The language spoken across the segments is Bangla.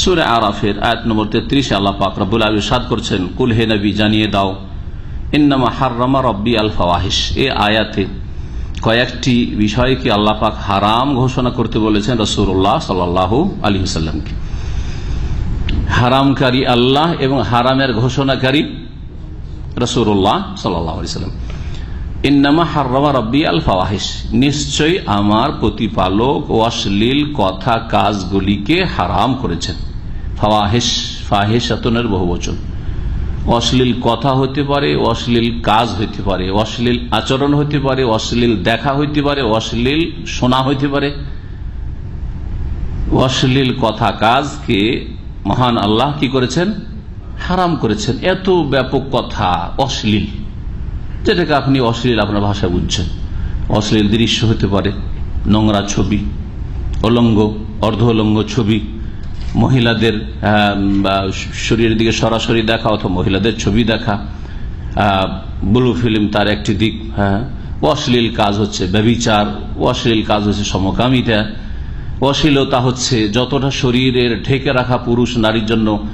সুরে আরাফের আয়াত নম্বর তেত্রিশে আল্লাহ পাক রব্বুল সাদ করছেন, কুল হে নবী, জানিয়ে দাও, ইন্নামা হার্রামা রব্বি আল ফাওয়াহিস এ আয়াতে কয়েকটি বিষয়কে আল্লাহ পাক হারাম ঘোষণা করতে বলেছেন রসুল্লাহ সাল্লাহ আলী সাল্লামকে হারামকারী আল্লাহ এবং হারামের ঘোষণাকারী রসুল্লাহ সাল্লাহ আলি সাল্লাম ইন্নামা হার্রামা রব্বি আল ফাওয়াহিস নিশ্চয়ই আমার প্রতিপালক অশ্লীল কথা কাজগুলিকে হারাম করেছেন। ফাওয়াহিস ফাহিসাতনের বহু বচন অশ্লীল কথা হতে পারে, অশ্লীল কাজ হইতে পারে, অশ্লীল আচরণ হইতে পারে, অশ্লীল দেখা হইতে পারে, অশ্লীল শোনা হইতে পারে। অশ্লীল কথা কাজকে মহান আল্লাহ কি করেছেন? হারাম করেছেন। এত ব্যাপক কথা, অশ্লীল। যেটাকে আপনি অশ্লীল আপনার ভাষায় বুঝছেন। অশ্লীল দৃশ্য হতে পারে, নোংরা ছবি, অলঙ্গ, অর্ধ অলঙ্গ ছবি মহিলাদের শরীরের দিকে সরাসরি দেখা অথবা মহিলাদের ছবি দেখা। ব্লু ফিল্ম তার একটি দিক হ্যাঁ। অশ্লীল কাজ হচ্ছে ব্যবিচার অশ্লীল কাজ হচ্ছে সমকামিতা। অশ্লীলতা হচ্ছে যতটা শরীরের ঢেকে রাখা পুরুষ নারীর জন্য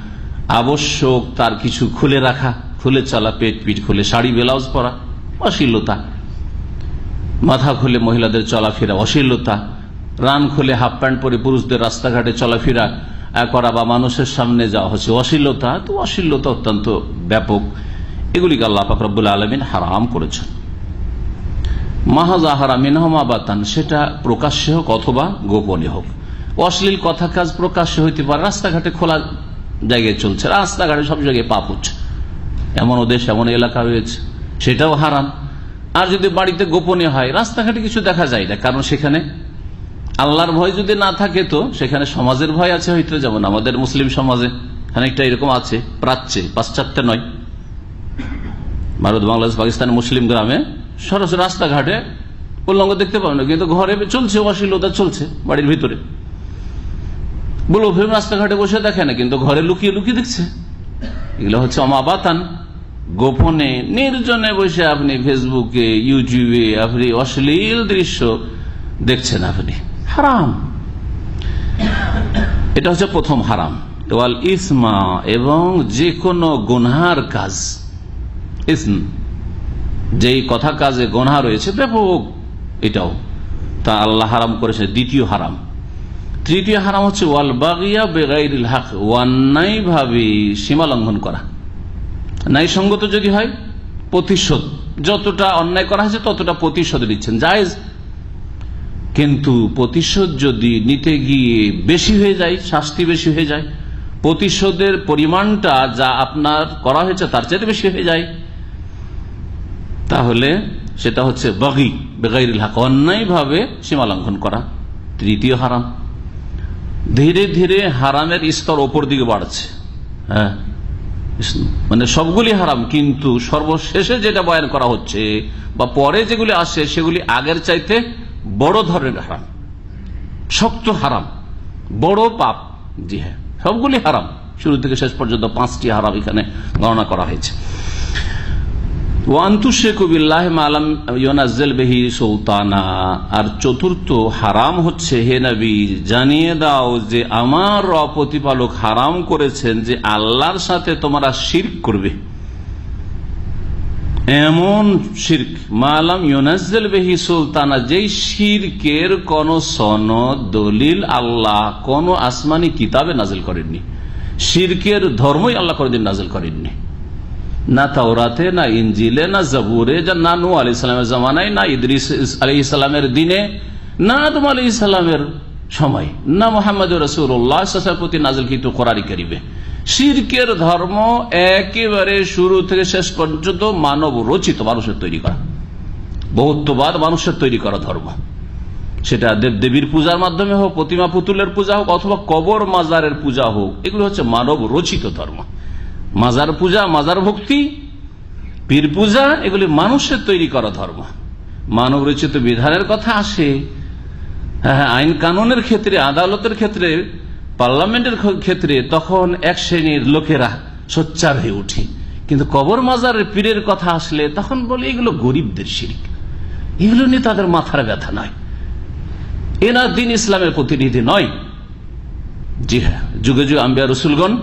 আবশ্যক, তার কিছু খুলে রাখা, খুলে চলা, পেট পিট খুলে, শাড়ি, ব্লাউজ পরা, অশ্লীলতা। মাথা খুলে মহিলাদের চলাফেরা, অশ্লীলতা। রান খুলে হাফ প্যান্ট পরে পুরুষদের রাস্তাঘাটে চলাফেরা করা বা মানুষের সামনে যাওয়া হচ্ছে। অশ্লীলতা, তো অশ্লীলতা অত্যন্ত ব্যাপক। এগুলিকে আল্লাহ ফাকরাবুল আলমিন হারাম করেছেন। মাহাজা হারামিন হমাবাতান সেটা প্রকাশ্যে হোক অথবা গোপনে হোক। অশ্লীল কথা কাজ প্রকাশ্যে হইতে পারে, রাস্তাঘাটে খোলা জায়গায় চলছে, রাস্তাঘাটে সব জায়গায় পাপ হচ্ছে এমন দেশ এমন এলাকা রয়েছে, সেটাও হারাম। আর যদি বাড়িতে গোপনে হয়, রাস্তাঘাটে কিছু দেখা যায় না, কারণ সেখানে আল্লাহর ভয় যদি না থাকে তো, সেখানে সমাজের ভয় আছে হয়তো, যেমন আমাদের মুসলিম সমাজে খানিকটা এরকম আছে, প্রাচ্যে, পাশ্চাত্যে নয়। ভারত, বাংলাদেশ পাকিস্তান মুসলিম গ্রামে সরাসরি রাস্তাঘাটে উল্লঙ্গ দেখতে পাবেন কিন্তু ঘরে চলছে অশ্লীলতা চলছে বাড়ির ভিতরে। বলো ফিল্ম রাস্তাঘাটে বসে দেখে না, কিন্তু ঘরে লুকিয়ে লুকিয়ে দেখছে। এগুলো হচ্ছে অমাবাতান। গোপনে, নির্জনে বসে আপনি ফেসবুকে ইউটিউবে আপনি অশ্লীল দৃশ্য দেখছেন আপনি। হারাম। এটা হচ্ছে প্রথম হারাম। ওয়াল ইসমা এবং যে কোনো গুনহার কাজ। ইসম। যেই কথা কাজে গনহা রয়েছে, ব্যাপক এটাও। তা আল্লাহ হারাম করেছে, দ্বিতীয় হারাম। তৃতীয় হারাম হচ্ছে ওয়াল বাগিয়া বেগাইল হাক ওয়ান্নাই ভাবে সীমা লঙ্ঘন করা। ন্যায় সঙ্গত যদি হয়, প্রতিশোধ। যতটা অন্যায় করা হয়েছে, ততটা প্রতিশোধ দিচ্ছেন জায়েজ কিন্তু প্রতিশোধ যদি নিতে গিয়ে বেশি হয়ে যায়, শাস্তি বেশি হয়ে যায়, প্রতিশোধের পরিমাণটা যা আপনার করা হয়েছে তার চেয়ে বেশি হয়ে যায়, তাহলে সেটা হচ্ছে বগি বেগাইল হাক অন্যায় ভাবে সীমা লঙ্ঘন করা তৃতীয় হারাম। ধীরে ধীরে হারামের স্তর ওপর দিকে বাড়ছে হ্যাঁ? মানে সবগুলি হারাম, কিন্তু সর্বশেষে যেটা বয়ান করা হচ্ছে বা পরে যেগুলি আসে, সেগুলি আগের চাইতে বড় ধরনের হারাম। শক্ত হারাম। বড় পাপ। জি হ্যাঁ। সবগুলি হারাম। শুরু থেকে শেষ পর্যন্ত পাঁচটি হারাম এখানে গণনা করা হয়েছে। আর চতুর্থ হারাম হচ্ছে, হে নবী, জানিয়ে দাও যে আমার প্রতিপালক হারাম করেছেন যে আল্লাহর সাথে তোমরা শির করবে। এমন শির্ক, মালাম ইউনাজেল বেহি সুলতানা, যেই শির্কের কোন সনদ, দলিল আল্লাহ কোন আসমানি কিতাবে নাজিল করেননি। শির্কের ধর্মই আল্লাহ কোনদিন নাজিল করেননি। না তাওরাতে, না ইঞ্জিলে না জবুরে না নু আলি ইসলামের জমানায়, না ইদরিস আলি ইসলামের দিনে, না আদম আলি ইসলামের সময়, না মোহাম্মদ রসুল্লাহ প্রতি নাজিল কিন্তু করারি করিবে শিরকের ধর্ম একেবারে শুরু থেকে শেষ পর্যন্ত মানব রচিত মানুষের তৈরি করা। বহুত্ববাদ মানুষের তৈরি করা ধর্ম। সেটা দেব দেবীর পূজার মাধ্যমে হোক, প্রতিমা পুতুলের পূজা হোক, অথবা কবর মাজারের পূজা হোক, এগুলো হচ্ছে মানব রচিত ধর্ম। মাজার পূজা, মাজার ভক্তি, পীর পূজা, এগুলি মানুষের তৈরি করা ধর্ম। মানব রচিত বিধানের কথা আসে। হ্যাঁ আইন কানুনের ক্ষেত্রে, আদালতের ক্ষেত্রে পার্লামেন্টের ক্ষেত্রে তখন এক শ্রেণির লোকেরা সোচ্চার হয়ে উঠে কিন্তু কবর মাজারের পীরের কথা আসলে তখন বলে, এগুলো গরিবদের শিরিক। এগুলো নিয়ে তাদের মাথার ব্যথা নয়। এরা দিন ইসলামের প্রতিনিধি নয়। জি হ্যাঁ যুগে যুগে আম্বিয়া রসুলগণ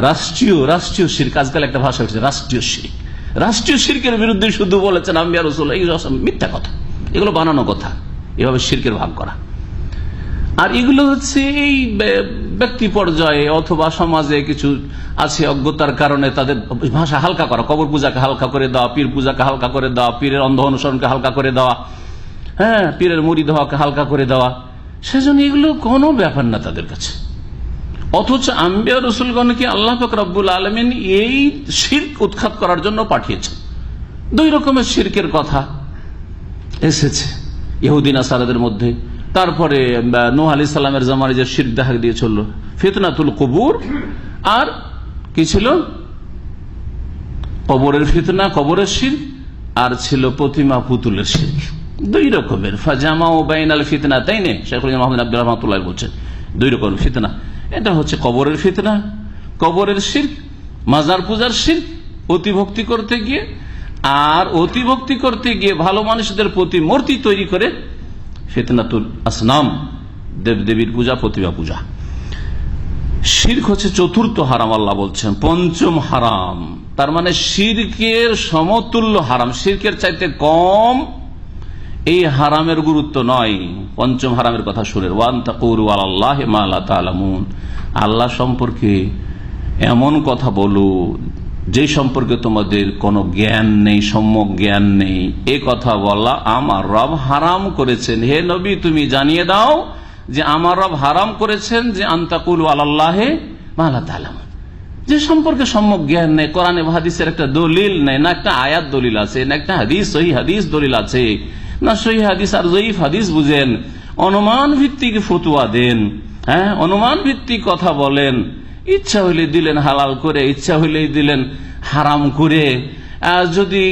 রাষ্ট্রীয় রাষ্ট্রীয় শির্ক, আজকাল একটা ভাষা হচ্ছে রাষ্ট্রীয় শির্ক। রাষ্ট্রীয় শির্কের বিরুদ্ধে শুধু বলেছেন আম্বিয়া রসুল, এই মিথ্যা কথা। এগুলো বানানো কথা। এভাবে শির্কের ভাগ করা। আর এগুলো হচ্ছে এই ব্যক্তি পর্যায়ে অথবা সমাজে কিছু আছে অজ্ঞতার কারণে তাদের ভাষা হালকা করা, কবর পূজাকে হালকা করে দেওয়া, পীর পূজাকে হালকা করে দেওয়া, পীরের অন্ধ অনুসরণকে হালকা করে দেওয়া হ্যাঁ পীরের মুড়ি দেওয়াকে হালকা করে দেওয়া, সেজন্য এগুলো কোনো ব্যাপার না তাদের কাছে। অথচ আম্বিয়া রসুলগণকে আল্লাহ পাক রব্বুল আলমিন এই শির্ক উৎখাত করার জন্য পাঠিয়েছেন? দুই রকমের শির্কের কথা এসেছে ইহুদিন আসারাদের মধ্যে। তারপরে নোহ আলি সাল্লামের জামানে যে শির দেখা দিয়ে চলল। ফিতনাতুল কবুর। আর কি ছিল? কবরের ফিতনা, কবরের শির, আর ছিল প্রতিমা পুতুলের শির। দুই রকমের। ফাজামা ও বাইনাল ফিতনা তাই নে শেখ মোহাম্মদ আব্দুল রহমতুল্লাহ বলছেন, দুই রকমের ফিতনা। এটা হচ্ছে কবরের ফিতনা, কবরের শির, মাজার পূজার শির, অতিভক্তি করতে গিয়ে, আর অতিভক্তি করতে গিয়ে ভালো মানুষদের প্রতি মূর্তি তৈরি করে ফিতনাতুল আসনাম, দেবদেবীর পূজা প্রতিভা পূজা। শির্ক হচ্ছে চতুর্থ হারাম, আল্লাহ বলছেন, পঞ্চম হারাম। তার মানে শির্কের সমতুল্য হারাম, শির্কের চাইতে কম এই হারামের গুরুত্ব নয়। পঞ্চম হারামের কথা শুনের ওয়ান তাকুরু আল্লাহ আল্লাহ সম্পর্কে এমন কথা বলো যে সম্পর্কে তোমাদের কোনো জ্ঞান নেই, সম্যক জ্ঞান নেই, এ কথা বলা আমার রব হারাম করেছেন। হে নবী, তুমি জানিয়ে দাও যে আমার রব হারাম করেছেন যে আন্তাকুল আল্লাহে মালা যে সম্পর্কে সম্যক জ্ঞান নেই, কোরআনে হাদিসের একটা দলিল নেই, না একটা আয়াত দলিল আছে, না একটা হাদিস, সহি হাদিস দলিল আছে, না সহি হাদিস আর জয়ীফ হাদিস বুঝেন, অনুমান ভিত্তিক ফতুয়া দেন হ্যাঁ অনুমান ভিত্তিক কথা বলেন। ইচ্ছা হইলে দিলেন হালাল করে, ইচ্ছা হইলেই দিলেন হারাম করে। যদি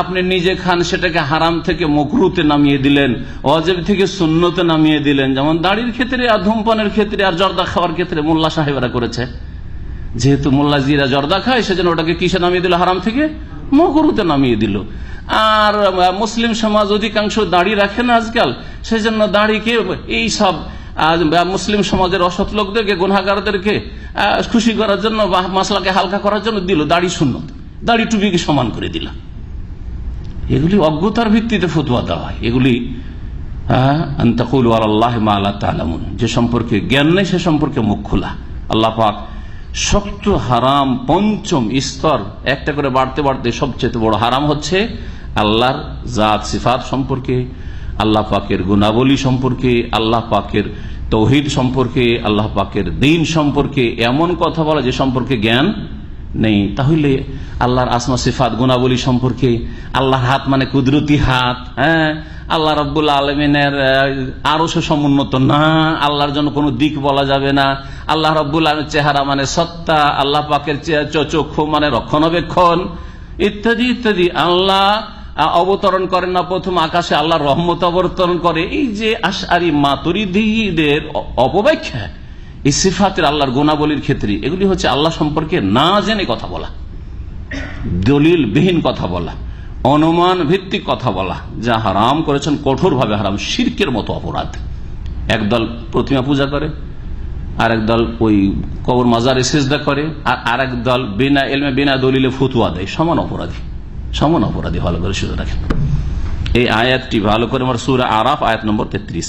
আপনি নিজে খান, সেটাকে হারাম থেকে মকরুতে নামিয়ে দিলেন অজেব থেকে শূন্যতে নামিয়ে দিলেন। যেমন দাড়ির ক্ষেত্রে আর ধূমপানের ক্ষেত্রে আর জর্দা খাওয়ার ক্ষেত্রে মোল্লা সাহেবরা করেছে। যেহেতু মোল্লা জিরা জর্দা খায়, সেজন্য ওটাকে কিসে নামিয়ে দিল? হারাম থেকে মকরুতে নামিয়ে দিল। আর মুসলিম সমাজ অধিকাংশ দাড়ি রাখে না আজকাল, সেজন্য দাড়িকে এই সব মুসলিম সমাজের অসৎ লোকদেরকে গুনাগারদেরকে খুশি করার জন্য বা মশলাকে হালকা করার জন্য দিল দাড়ি শূন্য দাড়ি টুপিকে সমান করে দিল। এগুলি অজ্ঞতার ভিত্তিতে ফতুয়া দেওয়া হয়। এগুলি যে সম্পর্কে জ্ঞান নেই, সে সম্পর্কে মুখ খোলা। আল্লাহ পাক শক্ত, হারাম, পঞ্চম স্তর একটা করে বাড়তে বাড়তে সবচেয়ে বড় হারাম হচ্ছে আল্লাহর জাত, সিফাত সম্পর্কে আল্লাহ পাকের গুণাবলী সম্পর্কে, আল্লাহ পাকের তৌহিদ সম্পর্কে, আল্লাহ পাকের দিন সম্পর্কে এমন কথা বলা যে সম্পর্কে জ্ঞান নেই। তাহলে আল্লাহর আসমা সিফাত গুণাবলী সম্পর্কে, আল্লাহর হাত মানে কুদরতি হাত হ্যাঁ? আল্লাহ রব্বুল আলমিনের আরও সে সমুন্নত না, আল্লাহর জন্য কোনো দিক বলা যাবে না। আল্লাহ রব্বুল আলমের চেহারা মানে সত্তা, আল্লাহ পাকের চক্ষু মানে রক্ষণাবেক্ষণ। ইত্যাদি ইত্যাদি। আল্লাহ অবতরণ করেন না, প্রথম আকাশে আল্লাহ রহমত অবতরণ করে। এই যে আশারি মাতুরিদের অপব্যাখ্যা, এই সিফাতের আল্লাহর গুণাবলীর ক্ষেত্রে, এগুলি হচ্ছে আল্লাহ সম্পর্কে না জেনে কথা বলা দলিল বিহীন কথা বলা অনুমান ভিত্তিক কথা বলা, যা হারাম করেছেন কঠোরভাবে হারাম, শির্কের মতো অপরাধ। একদল প্রতিমা পূজা করে আর দল ওই কবর মাজারে সেজদা করে, আর আরেক দল বিনা এলমে, বিনা দলিলে ফতুয়া দেয়, সমান অপরাধী। সমান অপরাধী, ভালো করে শুধু রাখেন এই আয়াতটি ভালো করে আমার সুরা আরাফ, আয়াত নম্বর তেত্রিশ।